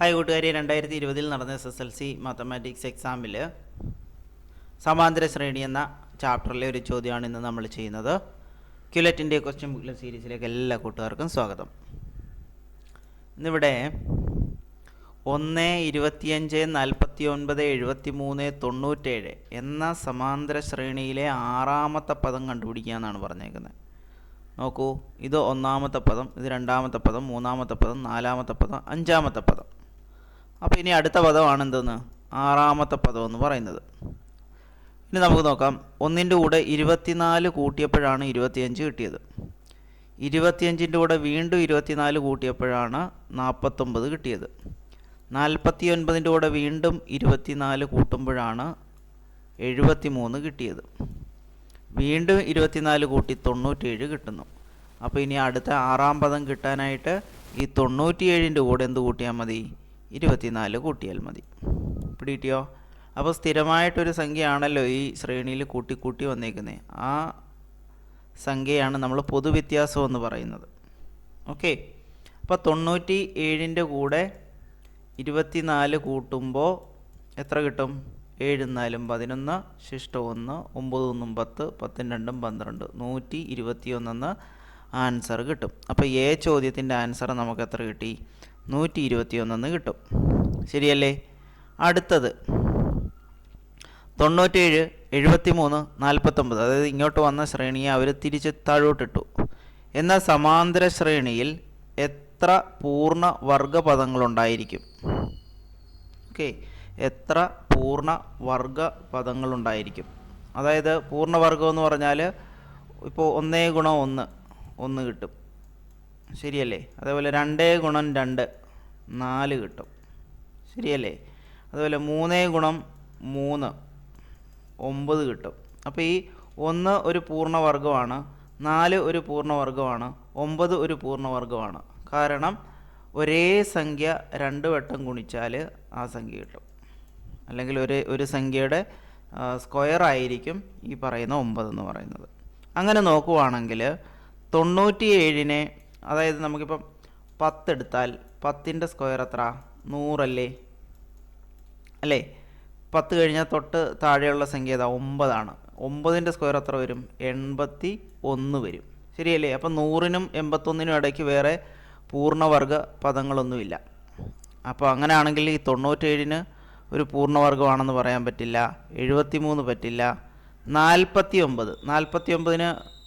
Hi കൂട്ടുകാരി രണ്ടായിരത്തി ഇരുപതിൽ നടന്ന S S L C mathematics എക്സാമിൽ സമാന്തര ശ്രേണി എന്ന ചാപ്റ്ററിലെ ഒരു ചോദ്യമാണ് ഇന്ന് നമ്മൾ ചെയ്യുന്നത്. ക്യുലറ്റിന്റെ ക്വസ്റ്റ്യൻ ബുക്ക്ലെറ്റ് സീരീസിലേക്ക് എല്ലാ കൂട്ടുകാർക്കും സ്വാഗതം. ഇന്നിവിടെ ഒന്ന് ഇരുപത്തിയഞ്ച് നാൽപ്പത്തി ഒൻപത് എഴുപത്തി മൂന്ന് തൊണ്ണൂറ്റേഴ് എന്ന സമാന്തര ശ്രേണിയിലെ ആറാമത്തെ പദം കണ്ടുപിടിക്കുക എന്നാണ് പറഞ്ഞേക്കുന്നത്. നോക്കൂ ഇത് ഒന്നാമത്തെ പദം ഇത് രണ്ടാമത്തെ പദം മൂന്നാമത്തെ പദം നാലാമത്തെ പദം അഞ്ചാമത്തെ പദം. അപ്പോൾ ഇനി അടുത്ത പദമാണ് എന്തെന്ന് ആറാമത്തെ പദം എന്ന് പറയുന്നത്. ഇനി നമുക്ക് നോക്കാം. ഒന്നിന്റെ കൂടെ ഇരുപത്തിനാല് കൂട്ടിയപ്പോഴാണ് ഇരുപത്തിയഞ്ച് കിട്ടിയത്. ഇരുപത്തിയഞ്ചിന്റെ കൂടെ വീണ്ടും ഇരുപത്തിനാല് കൂട്ടിയപ്പോഴാണ് നാൽപ്പത്തൊമ്പത് കിട്ടിയത്. നാൽപ്പത്തി ഒൻപതിന്റെ കൂടെ വീണ്ടും ഇരുപത്തിനാല് കൂട്ടുമ്പോഴാണ് എഴുപത്തി മൂന്ന് കിട്ടിയത്. വീണ്ടും ഇരുപത്തിനാല് കൂട്ടി തൊണ്ണൂറ്റേഴ് കിട്ടുന്നു. അപ്പോൾ ഇനി അടുത്ത ആറാം പദം കിട്ടാനായിട്ട് ഈ തൊണ്ണൂറ്റിയേഴിന്റെ കൂടെ എന്ത് കൂട്ടിയാൽ മതി? ഇരുപത്തിനാല് കൂട്ടിയാൽ മതി. പിടികിട്ടിയോ? അപ്പോൾ സ്ഥിരമായിട്ടൊരു സംഖ്യയാണല്ലോ ഈ ശ്രേണിയിൽ കൂട്ടി കൂട്ടി വന്നേക്കുന്നത് ആ സംഖ്യയാണ് നമ്മൾ പൊതുവ്യത്യാസം എന്ന് പറയുന്നത്. ഓക്കെ? അപ്പോൾ തൊണ്ണൂറ്റി ഏഴിന്റെ കൂടെ ഇരുപത്തിനാല് കൂട്ടുമ്പോൾ എത്ര കിട്ടും? ഏഴും നാലും പതിനൊന്ന് ശിഷ്ടം ഒന്ന് ഒമ്പത് ഒന്നും പത്ത് പത്തും രണ്ടും പന്ത്രണ്ട് നൂറ്റി ഇരുപത്തി ഒന്നെന്ന് ആൻസർ കിട്ടും. അപ്പോൾ എ ചോദ്യത്തിന്റെ ആൻസർ നമുക്ക് എത്ര കിട്ടി? നൂറ്റി ഇരുപത്തി ഒന്നെന്ന് കിട്ടും. ശരിയല്ലേ? അടുത്തത്. തൊണ്ണൂറ്റേഴ് എഴുപത്തി മൂന്ന് നാൽപ്പത്തൊമ്പത്. അതായത് ഇങ്ങോട്ട് വന്ന ശ്രേണിയെ അവർ തിരിച്ച് താഴോട്ടിട്ടു. എന്ന സമാന്തര ശ്രേണിയിൽ എത്ര പൂർണ വർഗപദങ്ങളുണ്ടായിരിക്കും? ഓക്കെ. എത്ര പൂർണ വർഗ പദങ്ങളുണ്ടായിരിക്കും അതായത് പൂർണവർഗം എന്ന് പറഞ്ഞാൽ ഇപ്പോൾ ഒന്നേ ഗുണം ഒന്ന്. ഒന്ന് കിട്ടും. ശരിയല്ലേ? അതേപോലെ രണ്ടേ ഗുണം രണ്ട് നാല് കിട്ടും. ശരിയല്ലേ? അതുപോലെ മൂന്നേ ഗുണം മൂന്ന് ഒമ്പത് കിട്ടും. അപ്പോൾ ഈ ഒന്ന് ഒരു പൂർണവർഗമാണ് നാല് ഒരു പൂർണവർഗമാണ് ഒമ്പത് ഒരു പൂർണവർഗമാണ് കാരണം ഒരേ സംഖ്യ രണ്ട് വട്ടം ഗുണിച്ചാൽ ആ സംഖ്യ കിട്ടും. അല്ലെങ്കിൽ ഒരു ഒരു സംഖ്യയുടെ സ്ക്വയർ ആയിരിക്കും ഈ പറയുന്ന ഒമ്പത് എന്ന് പറയുന്നത്. അങ്ങനെ നോക്കുവാണെങ്കിൽ തൊണ്ണൂറ്റി ഏഴിനെ അതായത് നമുക്കിപ്പം പത്തെടുത്താൽ പത്തിന്റെ സ്ക്വയർ എത്ര നൂറല്ലേ? അല്ലേ? പത്ത് കഴിഞ്ഞാൽ തൊട്ട് താഴെയുള്ള സംഖ്യ ഏതാ? ഒമ്പതാണ്. ഒമ്പതിന്റെ സ്ക്വയർ എത്ര വരും? എൺപത്തി ഒന്ന് വരും. ശരിയല്ലേ? അപ്പം നൂറിനും എൺപത്തൊന്നിനും ഇടയ്ക്ക് വേറെ പൂർണവർഗ പദങ്ങളൊന്നുമില്ല. അപ്പോൾ അങ്ങനെയാണെങ്കിൽ ഈ തൊണ്ണൂറ്റേഴിന് ഒരു പൂർണവർഗമാണെന്ന് പറയാൻ പറ്റില്ല. എഴുപത്തി മൂന്ന് പറ്റില്ല. നാൽപ്പത്തി ഒമ്പത് നാൽപ്പത്തി ഒമ്പതിന്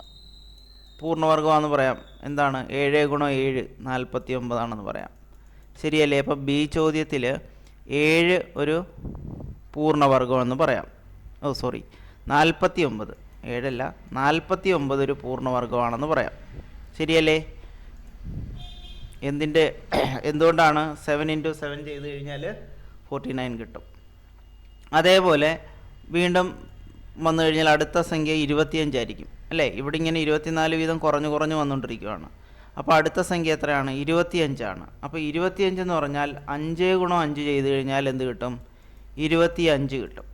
പൂർണവർഗമാണെന്ന് പറയാം. എന്താണ്? ഏഴ് ഗുണം ഏഴ് നാൽപ്പത്തി ഒമ്പതാണെന്ന് പറയാം. ശരിയല്ലേ? അപ്പം ബി ചോദ്യത്തിൽ ഏഴ് ഒരു പൂർണവർഗമെന്ന് പറയാം. ഓ സോറി നാൽപ്പത്തി ഒമ്പത് ഏഴല്ല നാൽപ്പത്തി ഒമ്പത് ഒരു പൂർണവർഗമാണെന്ന് പറയാം. ശരിയല്ലേ? എന്തിന്റെ എന്തുകൊണ്ടാണ് സെവൻ ഇന്റു സെവൻ ചെയ്ത് കഴിഞ്ഞാൽ ഫോർട്ടി നയൻ കിട്ടും? അതേപോലെ വീണ്ടും വന്നു കഴിഞ്ഞാൽ അടുത്ത സംഖ്യ ഇരുപത്തിയഞ്ചായിരിക്കും. അല്ലേ? ഇവിടെ ഇങ്ങനെ ഇരുപത്തിനാല് വീതം കുറഞ്ഞു കുറഞ്ഞു വന്നുകൊണ്ടിരിക്കുകയാണ് അപ്പോൾ അടുത്ത സംഖ്യ എത്രയാണ്? ഇരുപത്തിയഞ്ചാണ്. അപ്പോൾ ഇരുപത്തിയഞ്ച് എന്ന് പറഞ്ഞാൽ അഞ്ച് ഗുണം അഞ്ച് ചെയ്ത് കഴിഞ്ഞാൽ എന്ത് കിട്ടും? ഇരുപത്തി അഞ്ച് കിട്ടും.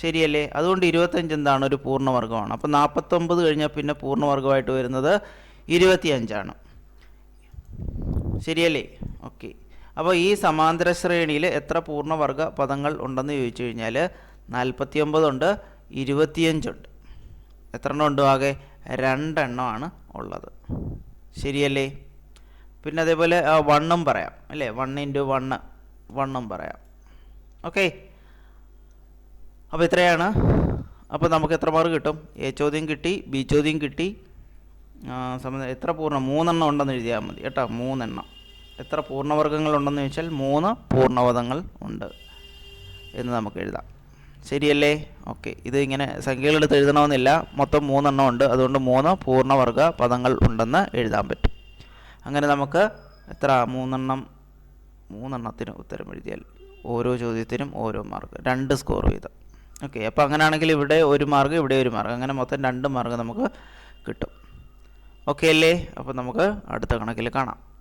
ശരിയല്ലേ? അതുകൊണ്ട് ഇരുപത്തഞ്ച് എന്താണ്? ഒരു പൂർണവർഗമാണ് അപ്പോൾ നാൽപ്പത്തൊമ്പത് കഴിഞ്ഞാൽ പിന്നെ പൂർണവർഗമായിട്ട് വരുന്നത് ഇരുപത്തിയഞ്ചാണ്. ശരിയല്ലേ? ഓക്കെ. അപ്പോൾ ഈ സമാന്തര ശ്രേണിയിൽ എത്ര പൂർണവർഗ പദങ്ങൾ ഉണ്ടെന്ന് ചോദിച്ചു കഴിഞ്ഞാൽ നാൽപ്പത്തി ഒമ്പതുണ്ട് ഇരുപത്തിയഞ്ചുണ്ട്. എത്ര എണ്ണം ഉണ്ട്? ആകെ രണ്ടെണ്ണമാണ് ഉള്ളത്. ശരിയല്ലേ? പിന്നെ അതേപോലെ വണ്ണും പറയാം. അല്ലേ? വൺ ഇന്റു വണ്ണ് വണ്ണും പറയാം. ഓക്കെ അപ്പോൾ ഇത്രയാണ്. അപ്പോൾ നമുക്ക് എത്ര മാർക്ക് കിട്ടും? എ ചോദ്യം കിട്ടി ബി ചോദ്യം കിട്ടി. സംബന്ധം എത്ര പൂർണ? മൂന്നെണ്ണം ഉണ്ടെന്ന് എഴുതിയാൽ മതി കേട്ടോ. മൂന്നെണ്ണം. എത്ര പൂർണവർഗങ്ങളുണ്ടെന്ന് ചോദിച്ചാൽ മൂന്ന് പൂർണവധങ്ങൾ ഉണ്ട് എന്ന് നമുക്ക് എഴുതാം. ശരിയല്ലേ? ഓക്കെ. ഇത് ഇങ്ങനെ സംഖ്യകളെടുത്ത് എഴുതണമെന്നില്ല. മൊത്തം മൂന്നെണ്ണം ഉണ്ട്. അതുകൊണ്ട് മൂന്ന് പൂർണവർഗ പദങ്ങൾ ഉണ്ടെന്ന് എഴുതാൻ പറ്റും. അങ്ങനെ നമുക്ക് എത്ര? മൂന്നെണ്ണം. മൂന്നെണ്ണത്തിന് ഉത്തരം എഴുതിയാൽ ഓരോ ചോദ്യത്തിനും ഓരോ മാർക്ക്. രണ്ട് സ്കോർ വീതം. ഓക്കെ. അപ്പോൾ അങ്ങനെയാണെങ്കിൽ ഇവിടെ ഒരു മാർക്ക് ഇവിടെ ഒരു മാർക്ക്. അങ്ങനെ മൊത്തം രണ്ട് മാർക്ക് നമുക്ക് കിട്ടും. ഓക്കെ അല്ലേ? അപ്പോൾ നമുക്ക് അടുത്ത കണക്കിൽ കാണാം.